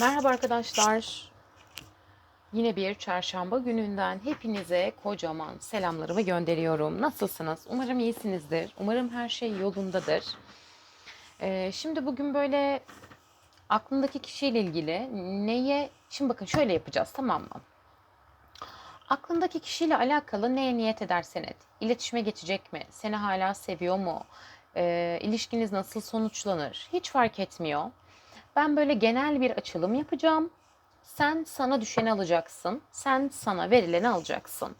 Merhaba arkadaşlar. Yine bir çarşamba gününden hepinize kocaman selamlarımı gönderiyorum. Nasılsınız? Umarım iyisinizdir. Umarım her şey yolundadır. Ee, şimdi bugün böyle aklındaki kişiyle ilgili neye... Şimdi bakın şöyle yapacağız tamam mı? Aklındaki kişiyle alakalı neye niyet edersen et. İletişime geçecek mi? Seni hala seviyor mu? Ee, ilişkiniz nasıl sonuçlanır? Hiç fark etmiyor. Ben böyle genel bir açılım yapacağım. Sen sana düşeni alacaksın. Sen sana verileni alacaksın.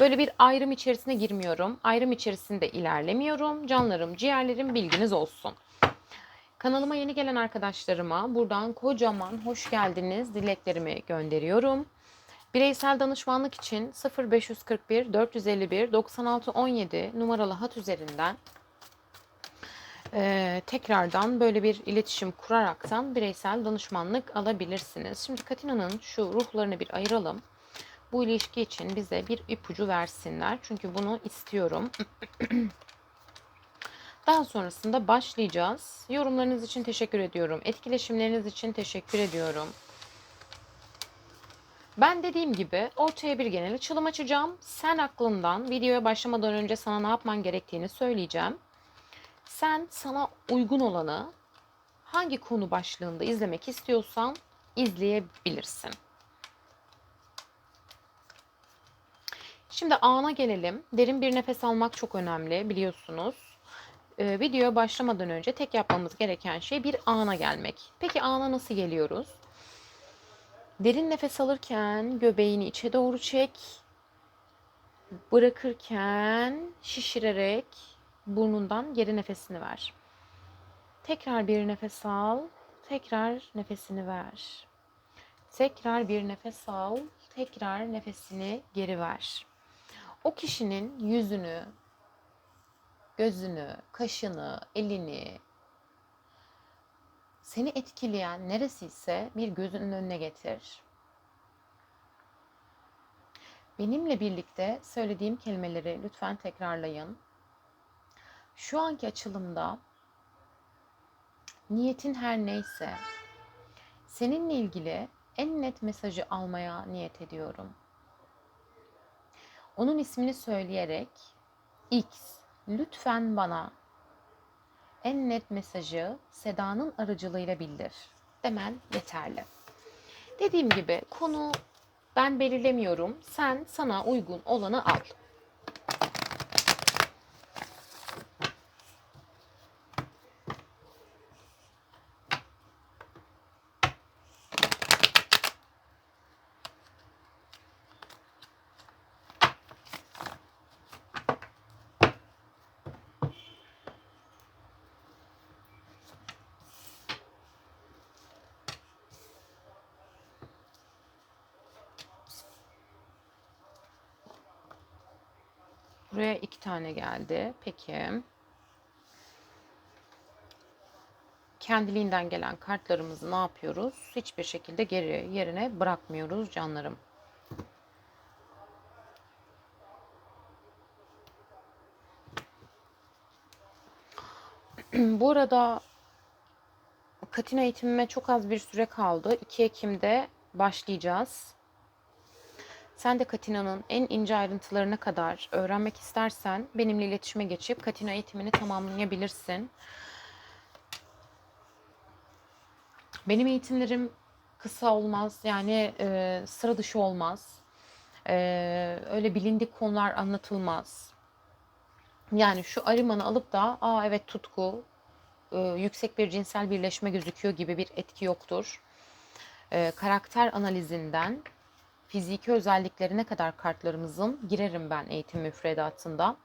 Böyle bir ayrım içerisine girmiyorum. Ayrım içerisinde ilerlemiyorum. Canlarım, ciğerlerim bilginiz olsun. Kanalıma yeni gelen arkadaşlarıma buradan kocaman hoş geldiniz dileklerimi gönderiyorum. Bireysel danışmanlık için 0541 451 96 17 numaralı hat üzerinden ee, tekrardan böyle bir iletişim kuraraktan bireysel danışmanlık alabilirsiniz. Şimdi Katina'nın şu ruhlarını bir ayıralım. Bu ilişki için bize bir ipucu versinler. Çünkü bunu istiyorum. Daha sonrasında başlayacağız. Yorumlarınız için teşekkür ediyorum. Etkileşimleriniz için teşekkür ediyorum. Ben dediğim gibi ortaya bir genel açılım açacağım. Sen aklından videoya başlamadan önce sana ne yapman gerektiğini söyleyeceğim. Sen sana uygun olanı hangi konu başlığında izlemek istiyorsan izleyebilirsin. Şimdi ana gelelim. Derin bir nefes almak çok önemli biliyorsunuz. Ee, videoya başlamadan önce tek yapmamız gereken şey bir ana gelmek. Peki ana nasıl geliyoruz? Derin nefes alırken göbeğini içe doğru çek. Bırakırken şişirerek burnundan geri nefesini ver. Tekrar bir nefes al. Tekrar nefesini ver. Tekrar bir nefes al. Tekrar nefesini geri ver. O kişinin yüzünü, gözünü, kaşını, elini, seni etkileyen neresi ise bir gözünün önüne getir. Benimle birlikte söylediğim kelimeleri lütfen tekrarlayın. Şu anki açılımda niyetin her neyse seninle ilgili en net mesajı almaya niyet ediyorum. Onun ismini söyleyerek X lütfen bana en net mesajı Seda'nın aracılığıyla bildir demen yeterli. Dediğim gibi konu ben belirlemiyorum. Sen sana uygun olanı al. Buraya iki tane geldi. Peki. Kendiliğinden gelen kartlarımızı ne yapıyoruz? Hiçbir şekilde geri yerine bırakmıyoruz canlarım. Bu arada Katina eğitimime çok az bir süre kaldı. 2 Ekim'de başlayacağız. Sen de Katina'nın en ince ayrıntılarına kadar öğrenmek istersen benimle iletişime geçip Katina eğitimini tamamlayabilirsin. Benim eğitimlerim kısa olmaz yani e, sıra dışı olmaz. E, öyle bilindik konular anlatılmaz. Yani şu arimanı alıp da aa evet tutku, e, yüksek bir cinsel birleşme gözüküyor gibi bir etki yoktur. E, karakter analizinden fiziki özelliklerine kadar kartlarımızın girerim ben eğitim müfredatında.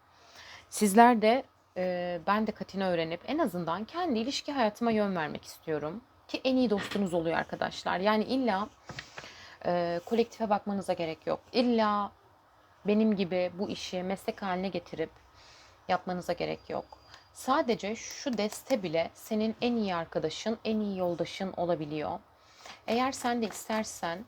Sizler de e, ben de Katina öğrenip en azından kendi ilişki hayatıma yön vermek istiyorum. Ki en iyi dostunuz oluyor arkadaşlar. Yani illa e, kolektife bakmanıza gerek yok. İlla benim gibi bu işi meslek haline getirip yapmanıza gerek yok. Sadece şu deste bile senin en iyi arkadaşın, en iyi yoldaşın olabiliyor. Eğer sen de istersen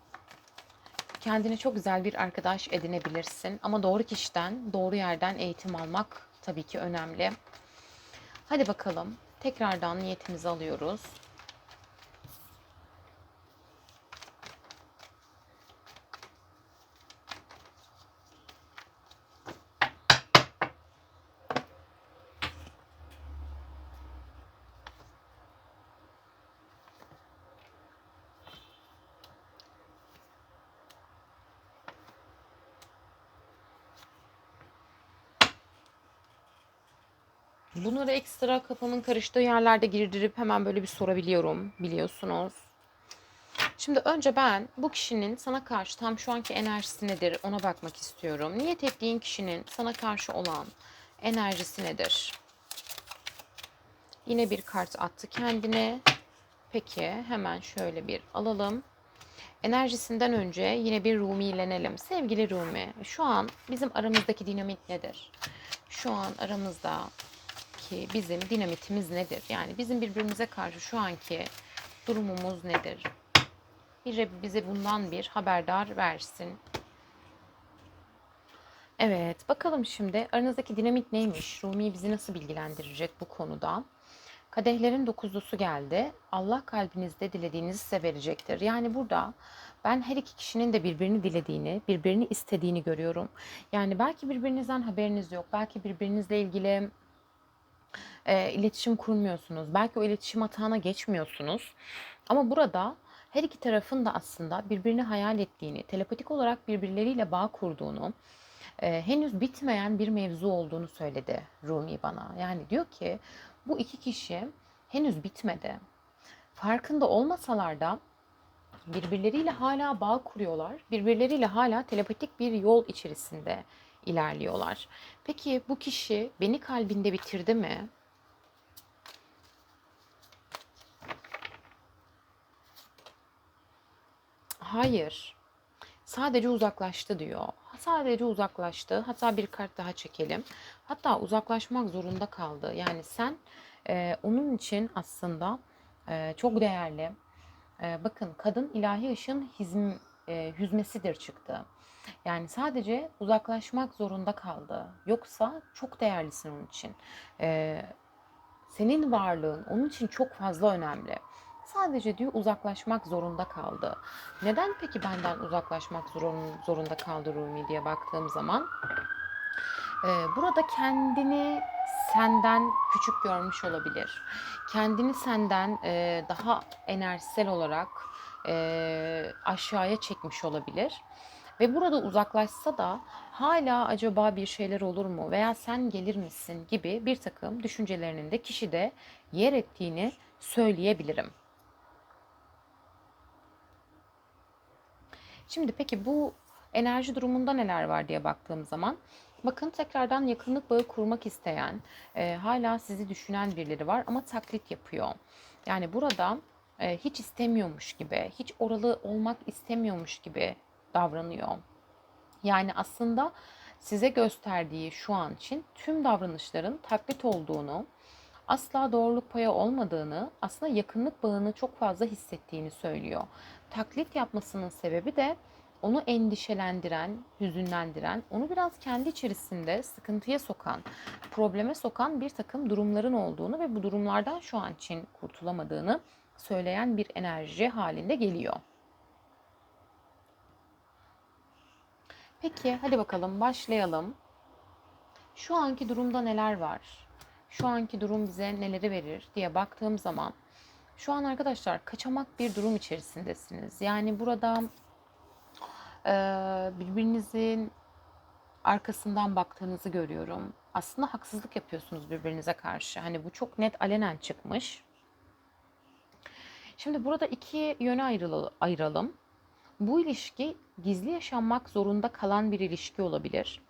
kendine çok güzel bir arkadaş edinebilirsin. Ama doğru kişiden, doğru yerden eğitim almak tabii ki önemli. Hadi bakalım. Tekrardan niyetimizi alıyoruz. Ekstra kafamın karıştığı yerlerde girdirip hemen böyle bir sorabiliyorum biliyorsunuz. Şimdi önce ben bu kişinin sana karşı tam şu anki enerjisi nedir ona bakmak istiyorum. Niyet ettiğin kişinin sana karşı olan enerjisi nedir? Yine bir kart attı kendine. Peki hemen şöyle bir alalım. Enerjisinden önce yine bir Rumi'lenelim. Sevgili Rumi, şu an bizim aramızdaki dinamik nedir? Şu an aramızdaki bizim dinamitimiz nedir? Yani bizim birbirimize karşı şu anki durumumuz nedir? Bir bize bundan bir haberdar versin. Evet, bakalım şimdi aranızdaki dinamik neymiş? Rumi bizi nasıl bilgilendirecek bu konuda? Kadehlerin dokuzlusu geldi. Allah kalbinizde dilediğinizi size verecektir. Yani burada ben her iki kişinin de birbirini dilediğini, birbirini istediğini görüyorum. Yani belki birbirinizden haberiniz yok. Belki birbirinizle ilgili e, iletişim kurmuyorsunuz. Belki o iletişim hatağına geçmiyorsunuz. Ama burada her iki tarafın da aslında birbirini hayal ettiğini, telepatik olarak birbirleriyle bağ kurduğunu, e, henüz bitmeyen bir mevzu olduğunu söyledi Rumi bana. Yani diyor ki bu iki kişi henüz bitmedi. Farkında olmasalar da birbirleriyle hala bağ kuruyorlar. Birbirleriyle hala telepatik bir yol içerisinde ilerliyorlar. Peki bu kişi beni kalbinde bitirdi mi? Hayır. Sadece uzaklaştı diyor. Sadece uzaklaştı. Hatta bir kart daha çekelim. Hatta uzaklaşmak zorunda kaldı. Yani sen e, onun için aslında e, çok değerli. E, bakın kadın ilahi ışın hizm, e, hüzmesidir çıktı. Yani sadece uzaklaşmak zorunda kaldı. Yoksa çok değerlisin onun için. E, senin varlığın onun için çok fazla önemli. Sadece diyor uzaklaşmak zorunda kaldı. Neden peki benden uzaklaşmak zorunda kaldı Rumi diye baktığım zaman e, burada kendini senden küçük görmüş olabilir. Kendini senden e, daha enerjisel olarak e, aşağıya çekmiş olabilir. Ve burada uzaklaşsa da hala acaba bir şeyler olur mu veya sen gelir misin gibi bir takım düşüncelerinin de kişide yer ettiğini söyleyebilirim. Şimdi peki bu enerji durumunda neler var diye baktığım zaman bakın tekrardan yakınlık bağı kurmak isteyen, e, hala sizi düşünen birileri var ama taklit yapıyor. Yani burada e, hiç istemiyormuş gibi, hiç oralı olmak istemiyormuş gibi davranıyor. Yani aslında size gösterdiği şu an için tüm davranışların taklit olduğunu, asla doğruluk payı olmadığını, aslında yakınlık bağını çok fazla hissettiğini söylüyor. Taklit yapmasının sebebi de onu endişelendiren, hüzünlendiren, onu biraz kendi içerisinde sıkıntıya sokan, probleme sokan bir takım durumların olduğunu ve bu durumlardan şu an için kurtulamadığını söyleyen bir enerji halinde geliyor. Peki hadi bakalım başlayalım. Şu anki durumda neler var? Şu anki durum bize neleri verir diye baktığım zaman şu an arkadaşlar kaçamak bir durum içerisindesiniz. Yani burada e, birbirinizin arkasından baktığınızı görüyorum. Aslında haksızlık yapıyorsunuz birbirinize karşı. Hani bu çok net alenen çıkmış. Şimdi burada iki yöne ayıralım. Bu ilişki gizli yaşanmak zorunda kalan bir ilişki olabilir.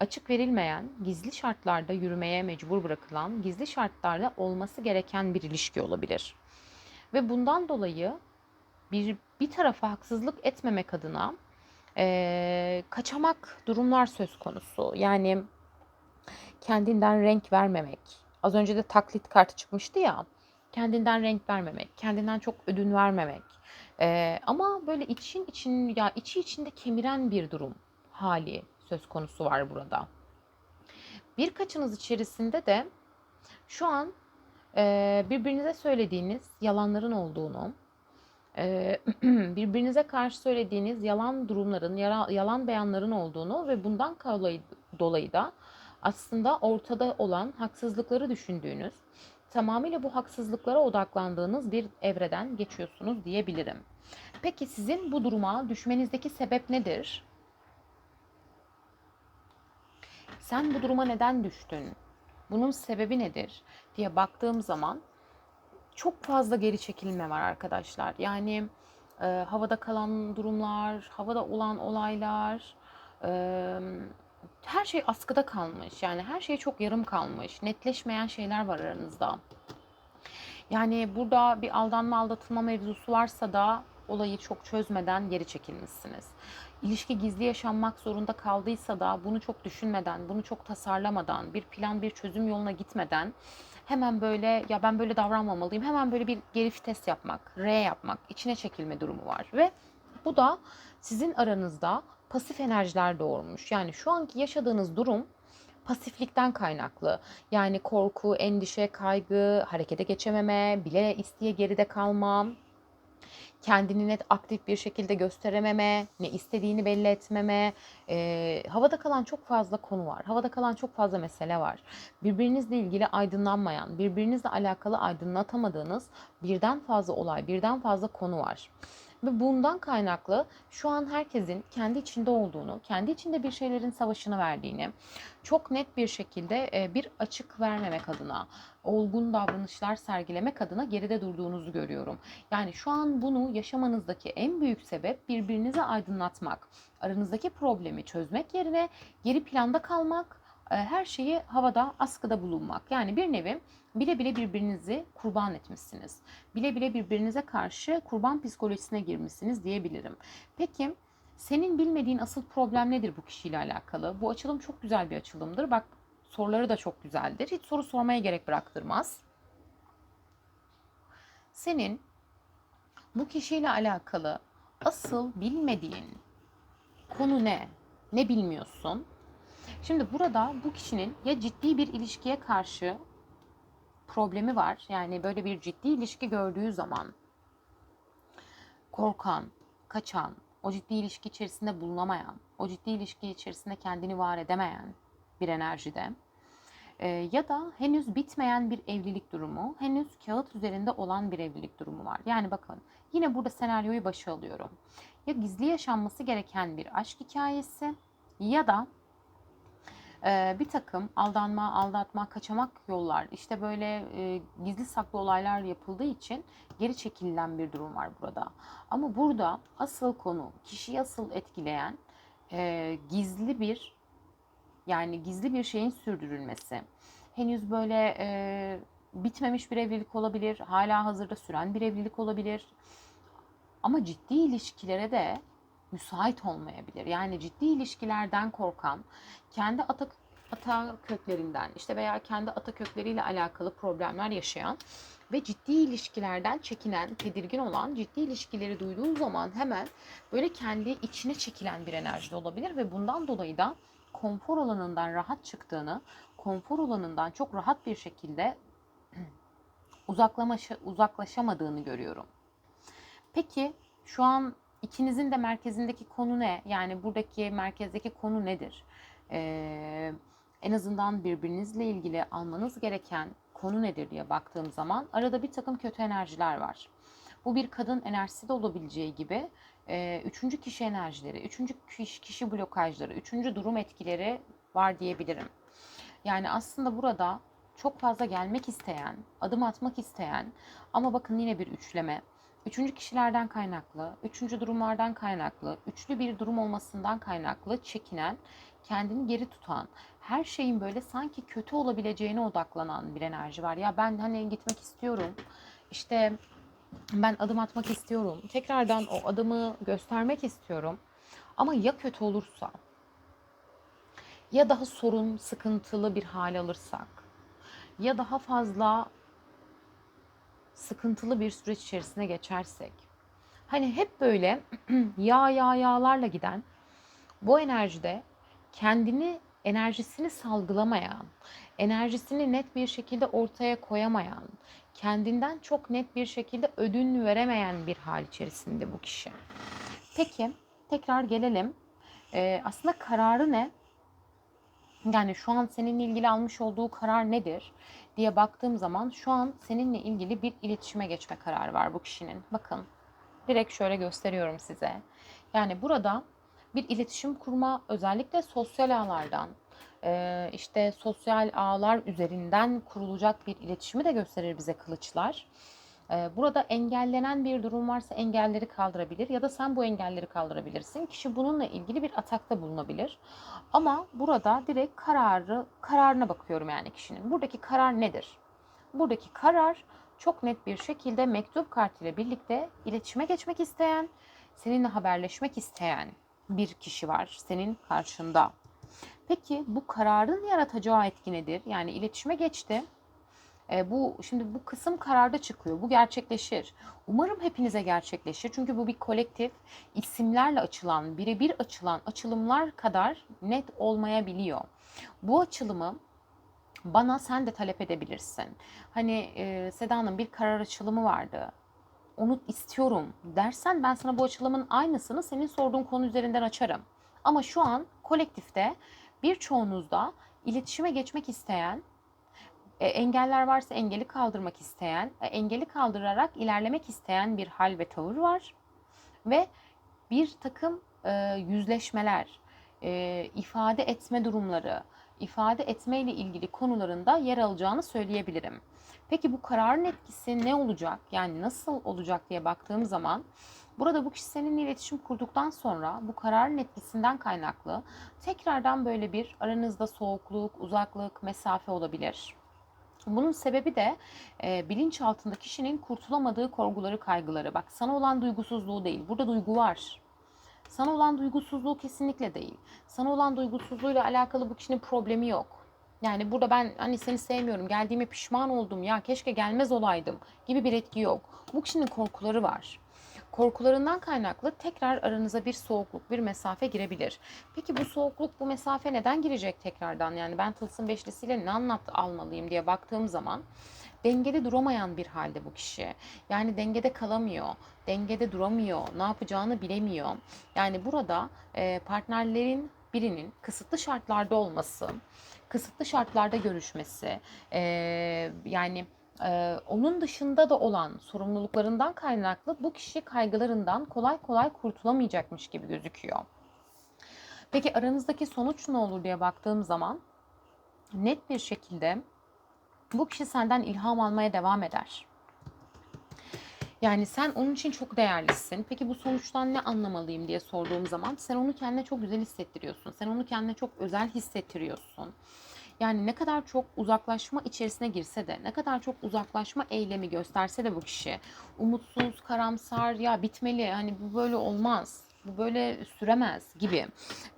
Açık verilmeyen, gizli şartlarda yürümeye mecbur bırakılan, gizli şartlarda olması gereken bir ilişki olabilir. Ve bundan dolayı bir bir tarafa haksızlık etmemek adına e, kaçamak durumlar söz konusu. Yani kendinden renk vermemek. Az önce de taklit kartı çıkmıştı ya. Kendinden renk vermemek, kendinden çok ödün vermemek. E, ama böyle için için ya içi içinde kemiren bir durum hali söz konusu var burada. Birkaçınız içerisinde de şu an e, birbirinize söylediğiniz yalanların olduğunu, e, birbirinize karşı söylediğiniz yalan durumların, yalan beyanların olduğunu ve bundan dolayı da aslında ortada olan haksızlıkları düşündüğünüz, tamamıyla bu haksızlıklara odaklandığınız bir evreden geçiyorsunuz diyebilirim. Peki sizin bu duruma düşmenizdeki sebep nedir? Sen bu duruma neden düştün? Bunun sebebi nedir diye baktığım zaman çok fazla geri çekilme var arkadaşlar. Yani e, havada kalan durumlar, havada olan olaylar, e, her şey askıda kalmış. Yani her şey çok yarım kalmış. Netleşmeyen şeyler var aranızda. Yani burada bir aldanma aldatılma mevzusu varsa da olayı çok çözmeden geri çekilmişsiniz. İlişki gizli yaşanmak zorunda kaldıysa da bunu çok düşünmeden, bunu çok tasarlamadan, bir plan, bir çözüm yoluna gitmeden hemen böyle ya ben böyle davranmamalıyım. Hemen böyle bir geri vites yapmak, R yapmak, içine çekilme durumu var ve bu da sizin aranızda pasif enerjiler doğurmuş. Yani şu anki yaşadığınız durum pasiflikten kaynaklı. Yani korku, endişe, kaygı, harekete geçememe, bile isteye geride kalma, kendini net aktif bir şekilde gösterememe, ne istediğini belli etmeme, e, havada kalan çok fazla konu var. Havada kalan çok fazla mesele var. Birbirinizle ilgili aydınlanmayan, birbirinizle alakalı aydınlatamadığınız birden fazla olay, birden fazla konu var. Ve bundan kaynaklı şu an herkesin kendi içinde olduğunu, kendi içinde bir şeylerin savaşını verdiğini, çok net bir şekilde e, bir açık vermemek adına, olgun davranışlar sergilemek adına geride durduğunuzu görüyorum. Yani şu an bunu yaşamanızdaki en büyük sebep birbirinizi aydınlatmak, aranızdaki problemi çözmek yerine geri planda kalmak, her şeyi havada askıda bulunmak. Yani bir nevi bile bile birbirinizi kurban etmişsiniz. Bile bile birbirinize karşı kurban psikolojisine girmişsiniz diyebilirim. Peki senin bilmediğin asıl problem nedir bu kişiyle alakalı? Bu açılım çok güzel bir açılımdır. Bak soruları da çok güzeldir. Hiç soru sormaya gerek bıraktırmaz. Senin bu kişiyle alakalı asıl bilmediğin konu ne? Ne bilmiyorsun? Şimdi burada bu kişinin ya ciddi bir ilişkiye karşı problemi var. Yani böyle bir ciddi ilişki gördüğü zaman korkan, kaçan, o ciddi ilişki içerisinde bulunamayan, o ciddi ilişki içerisinde kendini var edemeyen bir enerjide e, ya da henüz bitmeyen bir evlilik durumu, henüz kağıt üzerinde olan bir evlilik durumu var. Yani bakın yine burada senaryoyu başa alıyorum. Ya gizli yaşanması gereken bir aşk hikayesi ya da e, bir takım aldanma, aldatma, kaçamak yollar, işte böyle e, gizli saklı olaylar yapıldığı için geri çekilen bir durum var burada. Ama burada asıl konu, kişiyi asıl etkileyen e, gizli bir yani gizli bir şeyin sürdürülmesi. Henüz böyle e, bitmemiş bir evlilik olabilir, hala hazırda süren bir evlilik olabilir. Ama ciddi ilişkilere de müsait olmayabilir. Yani ciddi ilişkilerden korkan, kendi ata, ata köklerinden işte veya kendi ata kökleriyle alakalı problemler yaşayan ve ciddi ilişkilerden çekinen, tedirgin olan, ciddi ilişkileri duyduğu zaman hemen böyle kendi içine çekilen bir enerjide olabilir ve bundan dolayı da konfor alanından rahat çıktığını, konfor alanından çok rahat bir şekilde uzaklaşamadığını görüyorum. Peki şu an ikinizin de merkezindeki konu ne? Yani buradaki merkezdeki konu nedir? Ee, en azından birbirinizle ilgili almanız gereken konu nedir diye baktığım zaman arada bir takım kötü enerjiler var. Bu bir kadın enerjisi de olabileceği gibi e, üçüncü kişi enerjileri, üçüncü kişi, kişi blokajları, üçüncü durum etkileri var diyebilirim. Yani aslında burada çok fazla gelmek isteyen, adım atmak isteyen ama bakın yine bir üçleme. Üçüncü kişilerden kaynaklı, üçüncü durumlardan kaynaklı, üçlü bir durum olmasından kaynaklı çekinen, kendini geri tutan, her şeyin böyle sanki kötü olabileceğine odaklanan bir enerji var. Ya ben hani gitmek istiyorum. İşte ben adım atmak istiyorum. Tekrardan o adımı göstermek istiyorum. Ama ya kötü olursa? Ya daha sorun, sıkıntılı bir hal alırsak? Ya daha fazla sıkıntılı bir süreç içerisine geçersek? Hani hep böyle yağ yağ yağlarla giden bu enerjide kendini enerjisini salgılamayan, enerjisini net bir şekilde ortaya koyamayan, kendinden çok net bir şekilde ödün veremeyen bir hal içerisinde bu kişi. Peki tekrar gelelim. Ee, aslında kararı ne? Yani şu an seninle ilgili almış olduğu karar nedir diye baktığım zaman şu an seninle ilgili bir iletişime geçme kararı var bu kişinin. Bakın direkt şöyle gösteriyorum size. Yani burada bir iletişim kurma özellikle sosyal ağlardan e, işte sosyal ağlar üzerinden kurulacak bir iletişimi de gösterir bize kılıçlar. Burada engellenen bir durum varsa engelleri kaldırabilir ya da sen bu engelleri kaldırabilirsin. Kişi bununla ilgili bir atakta bulunabilir. Ama burada direkt kararı kararına bakıyorum yani kişinin. Buradaki karar nedir? Buradaki karar çok net bir şekilde mektup kartıyla birlikte iletişime geçmek isteyen, seninle haberleşmek isteyen bir kişi var senin karşında. Peki bu kararın yaratacağı etki nedir? Yani iletişime geçti. E, bu şimdi bu kısım kararda çıkıyor. Bu gerçekleşir. Umarım hepinize gerçekleşir. Çünkü bu bir kolektif isimlerle açılan, birebir açılan açılımlar kadar net olmayabiliyor. Bu açılımı bana sen de talep edebilirsin. Hani e, Seda'nın bir karar açılımı vardı. Onu istiyorum dersen ben sana bu açılımın aynısını senin sorduğun konu üzerinden açarım. Ama şu an kolektifte birçoğunuzda iletişime geçmek isteyen, engeller varsa engeli kaldırmak isteyen, e, engeli kaldırarak ilerlemek isteyen bir hal ve tavır var. Ve bir takım e, yüzleşmeler, e, ifade etme durumları, ifade etme ile ilgili konularında yer alacağını söyleyebilirim. Peki bu kararın etkisi ne olacak? Yani nasıl olacak diye baktığım zaman burada bu kişi seninle iletişim kurduktan sonra bu kararın etkisinden kaynaklı tekrardan böyle bir aranızda soğukluk, uzaklık, mesafe olabilir. Bunun sebebi de e, bilinç altında kişinin kurtulamadığı korkuları, kaygıları. Bak sana olan duygusuzluğu değil. Burada duygu var. Sana olan duygusuzluğu kesinlikle değil. Sana olan duygusuzluğuyla alakalı bu kişinin problemi yok. Yani burada ben hani seni sevmiyorum, geldiğime pişman oldum ya keşke gelmez olaydım gibi bir etki yok. Bu kişinin korkuları var. Korkularından kaynaklı tekrar aranıza bir soğukluk, bir mesafe girebilir. Peki bu soğukluk, bu mesafe neden girecek tekrardan? Yani ben Tılsım Beşlisi'yle ne anlattı almalıyım diye baktığım zaman dengede duramayan bir halde bu kişi. Yani dengede kalamıyor, dengede duramıyor, ne yapacağını bilemiyor. Yani burada e, partnerlerin birinin kısıtlı şartlarda olması, kısıtlı şartlarda görüşmesi, e, yani e, onun dışında da olan sorumluluklarından kaynaklı bu kişi kaygılarından kolay kolay kurtulamayacakmış gibi gözüküyor. Peki aranızdaki sonuç ne olur diye baktığım zaman net bir şekilde bu kişi senden ilham almaya devam eder. Yani sen onun için çok değerlisin. Peki bu sonuçtan ne anlamalıyım diye sorduğum zaman sen onu kendine çok güzel hissettiriyorsun. Sen onu kendine çok özel hissettiriyorsun. Yani ne kadar çok uzaklaşma içerisine girse de, ne kadar çok uzaklaşma eylemi gösterse de bu kişi umutsuz, karamsar, ya bitmeli, hani bu böyle olmaz, bu böyle süremez gibi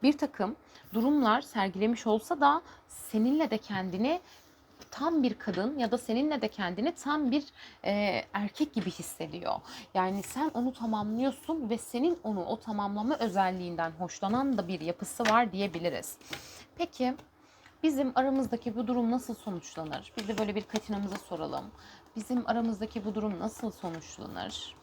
bir takım durumlar sergilemiş olsa da seninle de kendini tam bir kadın ya da seninle de kendini tam bir e, erkek gibi hissediyor. Yani sen onu tamamlıyorsun ve senin onu o tamamlama özelliğinden hoşlanan da bir yapısı var diyebiliriz. Peki bizim aramızdaki bu durum nasıl sonuçlanır? Biz de böyle bir katinamıza soralım. Bizim aramızdaki bu durum nasıl sonuçlanır?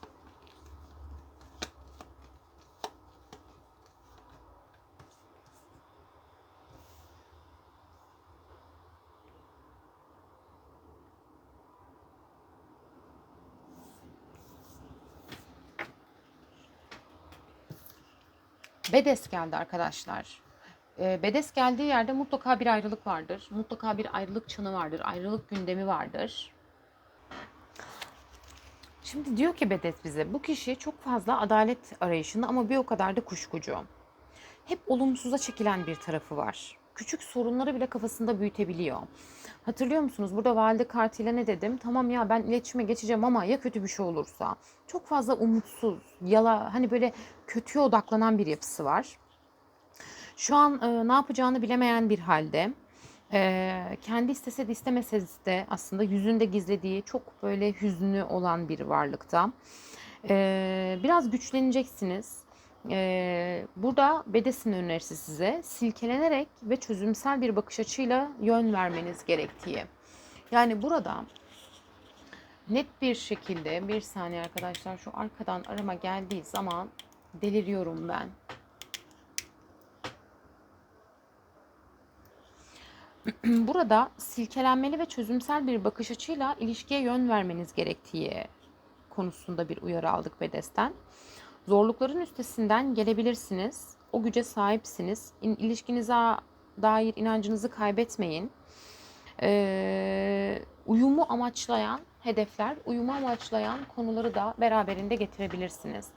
Bedes geldi arkadaşlar. Ee, Bedes geldiği yerde mutlaka bir ayrılık vardır. Mutlaka bir ayrılık çanı vardır. Ayrılık gündemi vardır. Şimdi diyor ki Bedes bize bu kişi çok fazla adalet arayışında ama bir o kadar da kuşkucu. Hep olumsuza çekilen bir tarafı var. Küçük sorunları bile kafasında büyütebiliyor. Hatırlıyor musunuz? Burada valide kartıyla ne dedim? Tamam ya ben iletişime geçeceğim ama ya kötü bir şey olursa? Çok fazla umutsuz, yala hani böyle kötüye odaklanan bir yapısı var. Şu an e, ne yapacağını bilemeyen bir halde. E, kendi istese de istemese de aslında yüzünde gizlediği çok böyle hüznü olan bir varlıkta. E, biraz güçleneceksiniz. E, burada Bedes'in önerisi size silkelenerek ve çözümsel bir bakış açıyla yön vermeniz gerektiği. Yani burada net bir şekilde bir saniye arkadaşlar şu arkadan arama geldiği zaman deliriyorum ben. Burada silkelenmeli ve çözümsel bir bakış açıyla ilişkiye yön vermeniz gerektiği konusunda bir uyarı aldık Bedes'ten. Zorlukların üstesinden gelebilirsiniz. O güce sahipsiniz. İlişkinize dair inancınızı kaybetmeyin. Ee, uyumu amaçlayan hedefler, uyumu amaçlayan konuları da beraberinde getirebilirsiniz.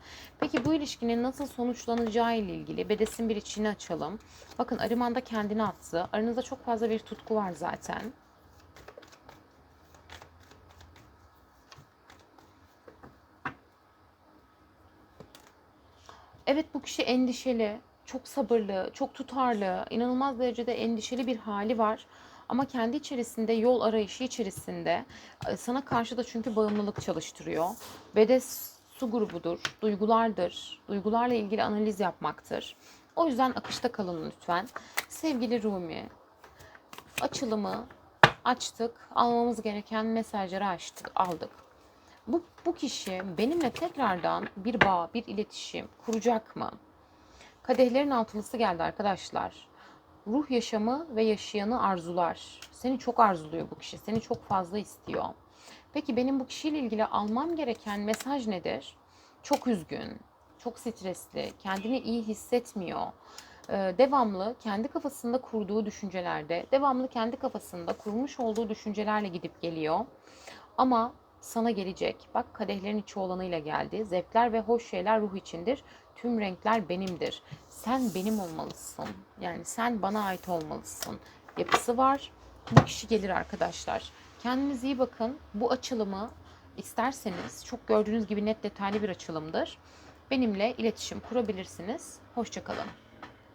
Peki bu ilişkinin nasıl sonuçlanacağı ile ilgili bedesin bir içini açalım. Bakın Arıman da kendini attı. Aranızda çok fazla bir tutku var zaten. Evet bu kişi endişeli, çok sabırlı, çok tutarlı, inanılmaz derecede endişeli bir hali var. Ama kendi içerisinde yol arayışı içerisinde e, sana karşı da çünkü bağımlılık çalıştırıyor. Bedes su grubudur, duygulardır, duygularla ilgili analiz yapmaktır. O yüzden akışta kalın lütfen. Sevgili Rumi, açılımı açtık, almamız gereken mesajları açtık, aldık. Bu, bu kişi benimle tekrardan bir bağ, bir iletişim kuracak mı? Kadehlerin altılısı geldi arkadaşlar. Ruh yaşamı ve yaşayanı arzular. Seni çok arzuluyor bu kişi. Seni çok fazla istiyor. Peki benim bu kişiyle ilgili almam gereken mesaj nedir? Çok üzgün, çok stresli, kendini iyi hissetmiyor. Ee, devamlı kendi kafasında kurduğu düşüncelerde, devamlı kendi kafasında kurmuş olduğu düşüncelerle gidip geliyor. Ama sana gelecek. Bak kadehlerin içi olanıyla geldi. Zevkler ve hoş şeyler ruh içindir. Tüm renkler benimdir. Sen benim olmalısın. Yani sen bana ait olmalısın. Yapısı var. Bu kişi gelir arkadaşlar. Kendinize iyi bakın. Bu açılımı isterseniz çok gördüğünüz gibi net detaylı bir açılımdır. Benimle iletişim kurabilirsiniz. Hoşçakalın.